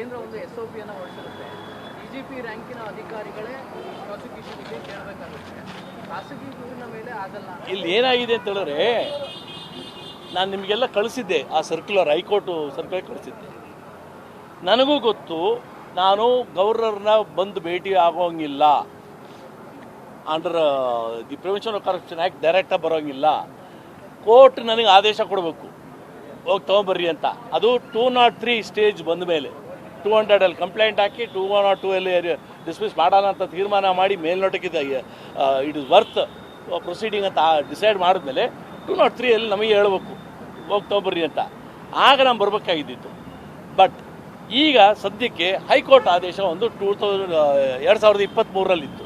ಕೇಂದ್ರ ಒಂದು S O ಪಿಯನ್ನು ಹೊರಡಿಸಿರುತ್ತೆ. ಡಿ ಜಿ ಪಿ ರ್ಯಾಂಕಿನ ಅಧಿಕಾರಿಗಳೇ ಪ್ರಾಸಿಕ್ಯೂಷನ್ಗೆ ಕೇಳಬೇಕಾಗುತ್ತೆ. ಖಾಸಗಿ ದೂರಿನ ಮೇಲೆ ಆಗಲ್ಲ ಇಲ್ಲಿ ಏನಾಗಿದೆ ಅಂತ ಹೇಳಿದ್ರೆ, ನಾನು ನಿಮಗೆಲ್ಲ ಕಳಿಸಿದ್ದೆ, ಆ ಸರ್ಕ್ಯುಲರ್ ಹೈಕೋರ್ಟು ಸರ್ಕ್ಯುಲರ್ ಕಳಿಸಿದ್ದೆ. ನನಗೂ ಗೊತ್ತು, ನಾನು ಗವರ್ನರ್ನ ಬಂದು ಭೇಟಿ ಆಗೋಂಗಿಲ್ಲ. Under the prevention of corruption act ಡೈರೆಕ್ಟಾಗಿ ಬರೋಂಗಿಲ್ಲ. ಕೋರ್ಟ್ ನನಗೆ ಆದೇಶ ಕೊಡಬೇಕು. ಹೋಗಿ ತೊಗೊಂಬರ್ರಿ ಅಂತ. ಅದು ಟೂ ನಾಟ್ ತ್ರೀ ಸ್ಟೇಜ್ ಬಂದ ಮೇಲೆ ಟೂ ಹಂಡ್ರೆಡಲ್ಲಿ ಕಂಪ್ಲೇಂಟ್ ಹಾಕಿ ಟೂ ನಾಟ್ ಟೂ ಅಲ್ಲಿ ಡಿಸ್ಮಿಸ್ ಮಾಡೋಣ ಅಂತ ತೀರ್ಮಾನ ಮಾಡಿ ಮೇಲ್ನೋಟಕ್ಕಿದೆ ಇಟ್ ಇಸ್ ವರ್ತ್ ಪ್ರೊಸೀಡಿಂಗ್ ಅಂತ ಡಿಸೈಡ್ ಮಾಡಿದ್ಮೇಲೆ ಟೂ ನಾಟ್ ತ್ರೀಯಲ್ಲಿ ನಮಗೆ ಹೇಳ್ಬೇಕು ಹೋಗ್ತಾ ಬರ್ರಿ ಅಂತ. ಆಗ ನಾನು ಬರಬೇಕಾಗಿದ್ದಿತ್ತು. ಬಟ್ ಈಗ ಸದ್ಯಕ್ಕೆ ಹೈಕೋರ್ಟ್ ಆದೇಶ ಒಂದು ಟೂ ತೌಸಂಡ್ ಎರಡು ಸಾವಿರದ ಇಪ್ಪತ್ತ್ಮೂರಲ್ಲಿತ್ತು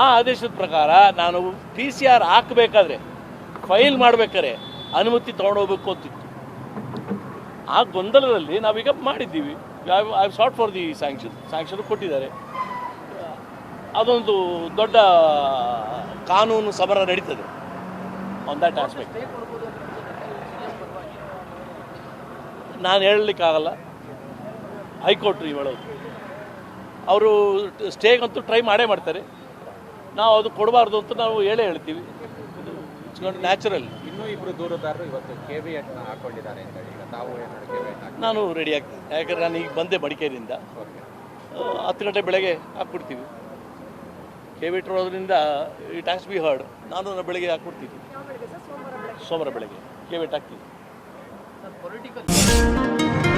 ಆ ಆದೇಶದ ಪ್ರಕಾರ ನಾನು ಪಿ ಸಿ ಆರ್ ಹಾಕಬೇಕಾದ್ರೆ, ಫೈಲ್ ಮಾಡಬೇಕಾದ್ರೆ ಅನುಮತಿ ತೊಗೊಂಡೋಗ್ಬೇಕು ಅಂತಿತ್ತು. ಆ ಗೊಂದಲದಲ್ಲಿ ನಾವೀಗ ಮಾಡಿದ್ದೀವಿ. I sought for the sanction sanction ಕೊಟ್ಟಿದ್ದಾರೆ. ಅದೊಂದು ದೊಡ್ಡ ಕಾನೂನು ಸಮರ ನಡೀತದೆ ಆನ್ ದಟ್ ಆಸ್ಪೆಕ್ಟ್ ನಾನು ಹೇಳಲಿಕ್ಕಾಗಲ್ಲ. ಹೈಕೋರ್ಟ್ ಹೇಳೋದು ಅವರು ಸ್ಟೇಗಂತೂ ಟ್ರೈ ಮಾಡೇ ಮಾಡ್ತಾರೆ. ನಾವು ಅದು ಕೊಡಬಾರ್ದು ಅಂತ ನಾವು ಹೇಳೇ ಹೇಳ್ತೀವಿ. ಇಟ್ಸ್ ನಾಟ್ ನ್ಯಾಚುರಲ್ ಇನ್ನೂ ಇಬ್ಬರು ದೂರದಾರರು ಇವತ್ತು ಕೆ ವಿ ಎಟ್ ಹಾಕೊಂಡಿದ್ದಾರೆ ಅಂತ ಹೇಳಿ. ಈಗ ತಾವು ಏನಾದ್ರು ಕೆ ವಿ ನಾನು ರೆಡಿ ಆಗ್ತೀನಿ. ಯಾಕಂದ್ರೆ ನಾನು ಈಗ ಬಂದೆ ಮಡಿಕೇರಿಯಿಂದ. ಓಕೆ. ಹತ್ತು ಗಂಟೆ ಬೆಳಗ್ಗೆ ಹಾಕ್ಬಿಡ್ತೀವಿ. ಕೆ ವಿ ಇರೋದ್ರಿಂದ ಇಟ್ ಹ್ಯಾಸ್ ಬಿ ಹರ್ಡ್ ನಾನು ಬೆಳಗ್ಗೆ ಹಾಕ್ಬಿಡ್ತೀನಿ. ಸೋಮವಾರ ಬೆಳಗ್ಗೆ. ಕೆ ವಿಟ್ ಹಾಕ್ತೀನಿ. ಪೊಲಿಟಿಕಲ್